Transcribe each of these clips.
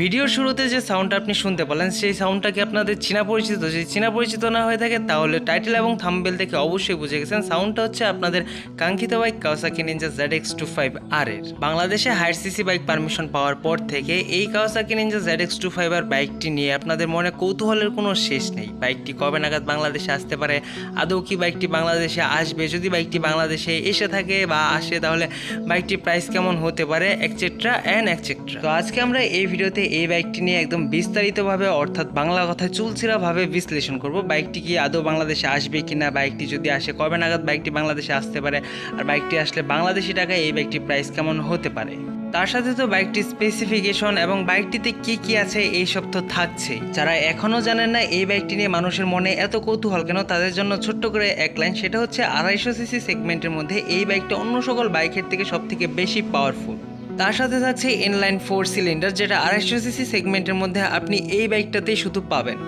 ভিডিওর শুরুতে যে সাউন্ডটা আপনি শুনতে পেলেন, সেই সাউন্ডটা কি আপনাদের চেনা পরিচিত? যদি চেনা পরিচিত না হয়ে থাকে, তাহলে টাইটেল এবং থাম্বেল থেকে অবশ্যই বুঝে গেছেন। সাউন্ডটা হচ্ছে আপনাদের কাঙ্ক্ষিত bike Kawasaki Ninja Z X two five R এর। বাংলাদেশে হায়ার সিসি বাইক পারমিশন পাওয়ার পর থেকে এই Kawasaki Ninja Z X two five R বাইকটি নিয়ে আপনাদের মনে কৌতূহলের কোনো শেষ নেই। বাইকটি কবে নাগাদ বাংলাদেশে আসতে পারে? আদৌ কি বাইকটি বাংলাদেশে আসবে? যদি বাইকটি বাংলাদেশে এসে থাকে বা আসে, তাহলে বাইকটির প্রাইস কেমন হতে পারে? একচেট্রা অ্যান্ড একচেট্রা তো আজকে আমরা এই ভিডিওতে এই বাইকটি নিয়ে একদম বিস্তারিতভাবে, অর্থাৎ বাংলা কথায় চুলছিরাভাবে বিশ্লেষণ করব। বাইকটি কি আদৌ বাংলাদেশে আসবে কি না বাইকটি যদি আসে কবে নাগাদ বাইকটি বাংলাদেশে আসতে পারে, আর বাইকটি আসলে বাংলাদেশি টাকায় এই বাইকটির প্রাইস কেমন হতে পারে? তার সাথে তো বাইকটির স্পেসিফিকেশন এবং বাইকটিতে কি কি আছে এই সব তো থাকছে। যারা এখনও জানেন না, এই বাইকটি নিয়ে মানুষের মনে এত কৌতূহল কেন, তাদের জন্য ছোট্ট করে এক লাইন, সেটা হচ্ছে আড়াইশো সিসি সেগমেন্টের মধ্যে এই বাইকটা অন্য সকল বাইকের থেকে সব থেকে বেশি পাওয়ারফুল তার সাথে থাকছে ইনলাইন ফোর সিলিন্ডার যেটা আড়াইশো সিসি সেগমেন্টের মধ্যে আপনি এই বাইকটাতেই শুধু পাবেন।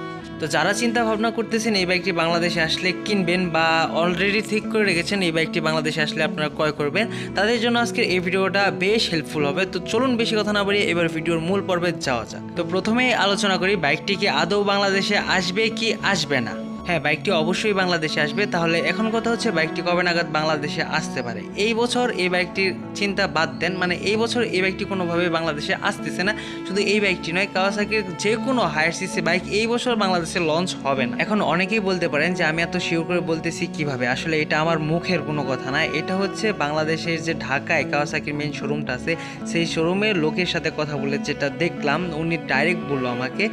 তো যারা চিন্তা ভাবনা করতেছেন এই বাইকটি বাংলাদেশে আসলে কিনবেন বা অলরেডি ঠিক করে রেখেছেন এই বাইকটি বাংলাদেশে আসলে আপনারা ক্রয় করবেন, তাদের জন্য আজকের এই ভিডিওটা বেশ হেল্পফুল হবে। তো চলুন বেশি কথা না বাড়িয়ে এবার ভিডিওর মূল পর্বে যাওয়া যাক। তো প্রথমেই আলোচনা করি বাইকটি কি আদৌ বাংলাদেশে আসবে কি আসবে না? হ্যাঁ বাইকটি অবশ্যই বাংলাদেশে আসবে। তাহলে এখন কথা হচ্ছে বাইকটি কবে নাগাদ বাংলাদেশে আসতে পারে। এই বছর এই বাইকটির চিন্তা বাদ দেন মানে এই বছর এই বাইকটি কোনোভাবে বাংলাদেশে আসতেছে না। শুধু এই বাইকটি নয় কাওয়াসাকির যে কোনো হায়ার সিসি বাইক এই বছর বাংলাদেশে লঞ্চ হবে না। এখন অনেকেই বলতে পারেন যে, আমি এত শিওর করে বলতেছি কীভাবে? আসলে এটা আমার মুখের কোনো কথা না। এটা হচ্ছে বাংলাদেশের যে ঢাকায় কাওয়াসাকির মেন শোরুমটা আছে, সেই শোরুমের লোকের সাথে কথা বলে যেটা দেখলাম, উনি ডাইরেক্ট বলল আমাকে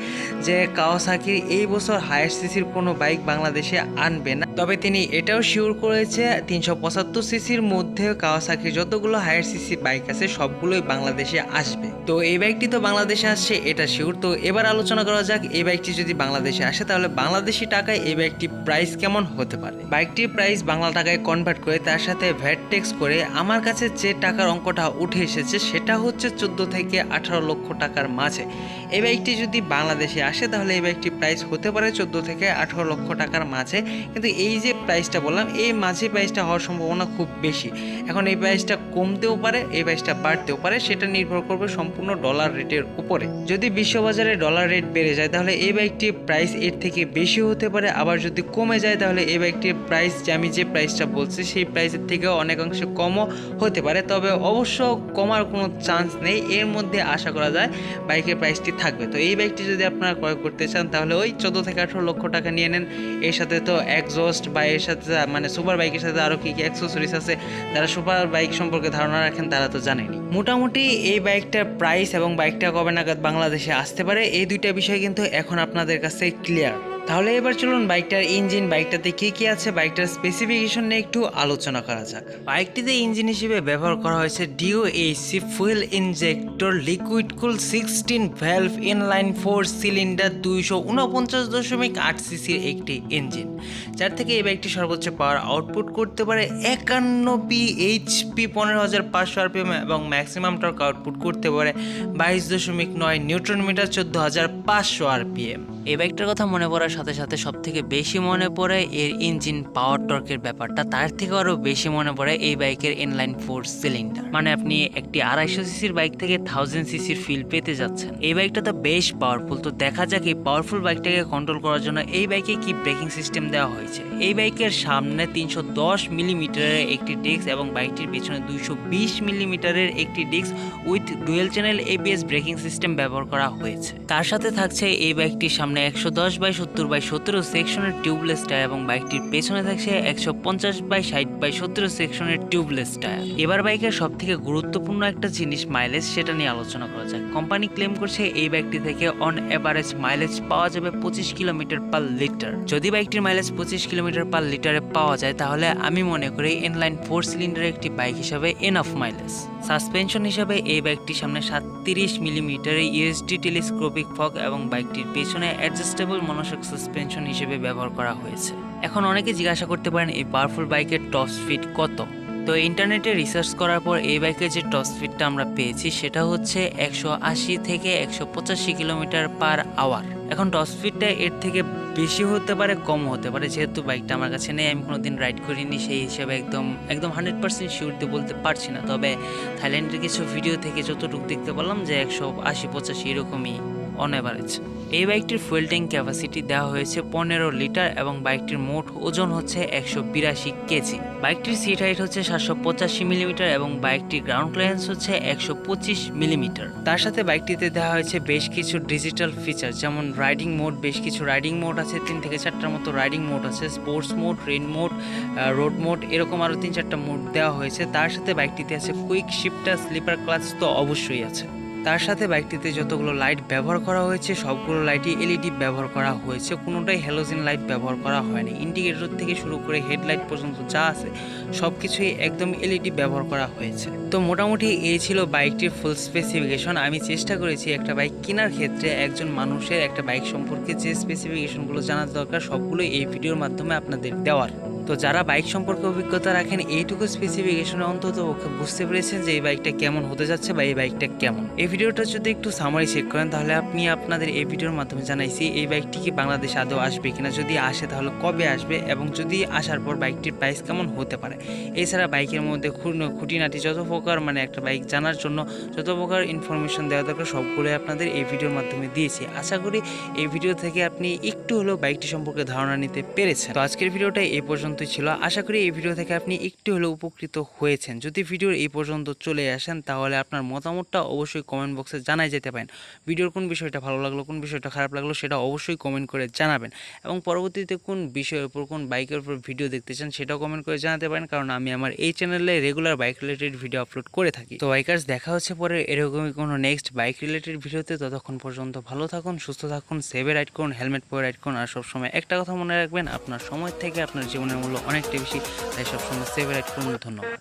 যে কাওয়াসাকির এই বছর হায়ার সিসির কোনো বাইক বাংলাদেশে আনবে না। তবে তিনি এটাও শিওর করেছে, তিনশো পঁচাত্তর সিসির মধ্যে কাওয়াসাকির যতগুলো হায়ার সিসি বাইক আছে, সবগুলোই বাংলাদেশে আসবে। তো এই বাইকটি তো বাংলাদেশে আসছে, এটা শিওর তো এবার আলোচনা করা যাক, এই বাইকটি যদি বাংলাদেশে আসে, তাহলে বাংলাদেশি টাকায় এই বাইকটি প্রাইস কেমন হতে পারে? বাইকটির প্রাইস বাংলা টাকায় কনভার্ট করে, তার সাথে ভ্যাট ট্যাক্স করে, আমার কাছে যে টাকার অঙ্কটা উঠে এসেছে, সেটা হচ্ছে চোদ্দ থেকে আঠারো লক্ষ টাকার মাঝে। এই বাইকটি যদি বাংলাদেশে আসে, তাহলে এই বাইকটির প্রাইস হতে পারে চোদ্দ থেকে আঠারো লক্ষ টাকার মাঝে। কিন্তু এই যে প্রাইসটা বললাম, এই মাঝে প্রাইসটা হওয়ার সম্ভাবনা খুব বেশি। এখন এই প্রাইসটা কমতেও পারে, এই প্রাইসটা বাড়তেও পারে, সেটা নির্ভর করবে সম্পূর্ণ ডলার রেটের উপরে। যদি বিশ্ববাজারে ডলার রেট বেড়ে যায়, তাহলে এই বাইকটির প্রাইস এর থেকে বেশি হতে পারে। আবার যদি কমে যায়, তাহলে এই বাইকটির প্রাইস যে আমি যে প্রাইসটা বলছি, সেই প্রাইসের থেকেও অনেকাংশে কমও হতে পারে। তবে অবশ্য কমার কোনো চান্স নেই। এর মধ্যে আশা করা যায় বাইকের প্রাইসটি থাকবে। তো এই বাইকটি যদি আপনারা ক্রয় করতে চান, তাহলে ওই চোদ্দ থেকে আঠেরো লক্ষ টাকা নিয়ে নেন। এর সাথে তো এক্সস্ট বা এর সাথে মানে সুপার বাইকের সাথে আরও কী কী অ্যাক্সেসরিজ আছে, যারা সুপার বাইক সম্পর্কে ধারণা রাখেন তারা তো জানেনি মোটামুটি এই বাইকটার প্রাইস এবং বাইকটা কবে নাগাদ বাংলাদেশে আসতে পারে, এই দুইটা বিষয় কিন্তু এখন আপনাদের কাছে ক্লিয়ার তাহলে এবার চলুন বাইকটার ইঞ্জিন বাইকটাতে কি কি আছে বাইকটার স্পেসিফিকেশন নিয়ে একটু আলোচনা করা যাক। বাইকটিতে ইঞ্জিন হিসেবে ব্যবহার করা হয়েছে DO HC fuel injector liquid cool sixteen valve inline four cylinder দুইশো উনপঞ্চাশ দশমিক আট সিসির একটি ইঞ্জিন যার থেকে এই বাইকটি সর্বোচ্চ পাওয়ার আউটপুট করতে পারে একান্ন পি এইচপি পনেরো হাজার পাঁচশো আরপিএম এবং ম্যাক্সিমাম টর্ক আউটপুট করতে পারে বাইশ দশমিক নয় নিউটন মিটার চোদ্দ হাজার পাঁচশো আরপিএম এই বাইকটার কথা মনে পড়ার সাথে সাথে সব থেকে বেশি মনে পড়ে এর ইঞ্জিন পাওয়ার টর্কের ব্যাপারটা। তার থেকে আরও বেশি মনে পড়ে এই বাইকের ইনলাইন ফোর সিলিন্ডার মানে আপনি একটি আড়াইশো সিসির বাইক থেকে থাউজেন্ড সিসির ফিল পেতে যাচ্ছেন। এই বাইকটা তো বেশ পাওয়ারফুল তো দেখা যাক এই পাওয়ারফুল বাইকটাকে কন্ট্রোল করার জন্য এই বাইকে কি ব্রেকিং সিস্টেম দেওয়া হয়েছে। এই বাইকের সামনে তিনশো দশ মিলিমিটারের একটি ডিস্ক এবং বাইকটির পেছনে দুইশো বিশ মিলিমিটারের একটি disc with dual channel ABS braking system ব্যবহার করা হয়েছে। তার সাথে থাকছে এই বাইকটির সামনে একশো দশ বাই সত্তর বাই সতেরো সেকশনের টিউবলেস টায়ার এবং বাইকটির পেছনে থাকছে একশো পঞ্চাশ বাই ষাট বাই সতেরো সেকশনের টিউবলেস টায়ার। এবার বাইকের সব থেকে গুরুত্বপূর্ণ একটা জিনিস মাইলেজ সেটা নিয়ে আলোচনা করা যাক। কোম্পানি ক্লেম করছে এই বাইকটি থেকে অন এভারেজ মাইলেজ পাওয়া যাবে পঁচিশ কিলোমিটার পার লিটার যদি বাইকটির মাইলেজ পঁচিশ কিলোমিটার পার লিটারে পাওয়া যায়, তাহলে আমি মনে করি ইনলাইন ফোর সিলিন্ডারের একটি বাইক হিসাবে এনাফ মাইলেজ সাসপেনশন হিসাবে এই বাইকটির সামনে সাতত্রিশ মিলিমিটারের ইউএসডি টেলিস্কোপিক ফক এবং বাইকটির পেছনে অ্যাডজাস্টেবল মনোশক সাসপেনশন হিসেবে ব্যবহার করা হয়েছে। এখন অনেকে জিজ্ঞাসা করতে পারেন, এই পাওয়ারফুল বাইকের টপ স্পিড কত? তো ইন্টারনেটে রিসার্চ করার পর এই বাইকের যে টপ স্পিডটা আমরা পেয়েছি, সেটা হচ্ছে একশো আশি থেকে একশো পঁচাশি কিলোমিটার পার আওয়ার এখন টপ স্পিডটা এর থেকে বেশি হতে পারে, কম হতে পারে। যেহেতু বাইকটা আমার কাছে নেই, আমি কোনো দিন রাইড করিনি, সেই হিসাবে একদম একদম হান্ড্রেড পার্সেন্ট শিওর দিয়ে বলতে পারছি না। তবে থাইল্যান্ডের কিছু ভিডিও থেকে যতটুকু দেখতে পারলাম যে একশো আশি, পঁচাশি এরকমই অন এই বাইকটির ফুয়েল ট্যাঙ্ক ক্যাপাসিটি দেওয়া হয়েছে পনেরো লিটার এবং বাইকটির মোট ওজন হচ্ছে একশো বিরাশি কেজি। বাইকটির সিট হাইট হচ্ছে সাতশো পঁচাশি মিলিমিটার এবং বাইকটির গ্রাউন্ড ক্লিয়ারেন্স হচ্ছে একশো পঁচিশ মিলিমিটার তার সাথে বাইকটিতে দেওয়া হয়েছে বেশ কিছু ডিজিটাল ফিচার যেমন রাইডিং মোড বেশ কিছু রাইডিং মোড আছে, তিন থেকে চারটার মতো রাইডিং মোড আছে sports mode rain mode road mode এরকম আরও তিন চারটা মোড দেওয়া হয়েছে। তার সাথে বাইকটিতে আছে কুইক শিফটার স্লিপার ক্লাচ তো অবশ্যই আছে। তার সাথে বাইকটিতে যতগুলো লাইট ব্যবহার করা হয়েছে, সবগুলো লাইটই এলইডি ব্যবহার করা হয়েছে। কোনোটাই হ্যালোজেন লাইট ব্যবহার করা হয়নি। ইন্ডিকেটর থেকে শুরু করে হেডলাইট পর্যন্ত যা আছে সব কিছুই একদম এলইডি ব্যবহার করা হয়েছে। তো মোটামুটি এই ছিল বাইকটির ফুল স্পেসিফিকেশন আমি চেষ্টা করেছি একটা বাইক কেনার ক্ষেত্রে একজন মানুষের একটা বাইক সম্পর্কে যে স্পেসিফিকেশনগুলো জানার দরকার, সবগুলোই এই ভিডিওর মাধ্যমে আপনাদের দেওয়ার। তো যারা বাইক সম্পর্কে অভিজ্ঞতা রাখেন, এইটুকু স্পেসিফিকেশনে অন্তত বুঝতে পেরেছেন যে এই বাইকটা কেমন হতে যাচ্ছে বা এই বাইকটা কেমন। এই ভিডিওটা যদি একটু সামারি চেক করেন, তাহলে আপনি আপনাদের এই ভিডিওর মাধ্যমে জানাইছি এই বাইকটি কি বাংলাদেশে আদৌ আসবে কিনা। যদি আসে, তাহলে কবে আসবে এবং যদি আসার পর বাইকটির প্রাইস কেমন হতে পারে। এছাড়া বাইকের মধ্যে খুঁটিনাটি যত প্রকার মানে একটা বাইক জানার জন্য, যত প্রকার ইনফরমেশন দেওয়া দরকার, সবগুলোই আপনাদের এই ভিডিওর মাধ্যমে দিয়েছি। আশা করি এই ভিডিও থেকে আপনি একটু হলেও বাইকটি সম্পর্কে ধারণা নিতে পেরেছেন। তো আজকের ভিডিওটা এই পর্যন্তই ছিল। আশা করি এই ভিডিও থেকে আপনি একটু হলেও উপকৃত হয়েছেন। যদি ভিডিওর এই পর্যন্ত চলে আসেন, তাহলে আপনার মতামতটা অবশ্যই কমেন্ট বক্সে জানাই যেতে পারেন। ভিডিওর কোন বিষয়টা ভালো লাগল, কোন বিষয়টা খারাপ লাগল, সেটা অবশ্যই কমেন্ট করে জানাবেন। এবং পরবর্তীতে কোন বিষয়ের উপর, কোন বাইকের উপর ভিডিও দেখতে চান, সেটাও কমেন্ট করে জানাতে পারেন। কারণ আমি আমার এই চ্যানেলে regular bike related video upload করে থাকি। তো বাইকার্স দেখা হচ্ছে পরে। এরকমই কোনো নেক্সট বাইক রিলেটেড ভিডিওতে ততক্ষণ পর্যন্ত ভালো থাকুন, সুস্থ থাকুন সেভে রাইড করুন হেলমেট পরে রাইড করুন। আর সবসময় একটা কথা মনে রাখবেন, আপনার সময় থেকে আপনার জীবনের মূল্য অনেকটাই বেশি। তাই সবসময় সেভ রাইট করুন। ধন্যবাদ।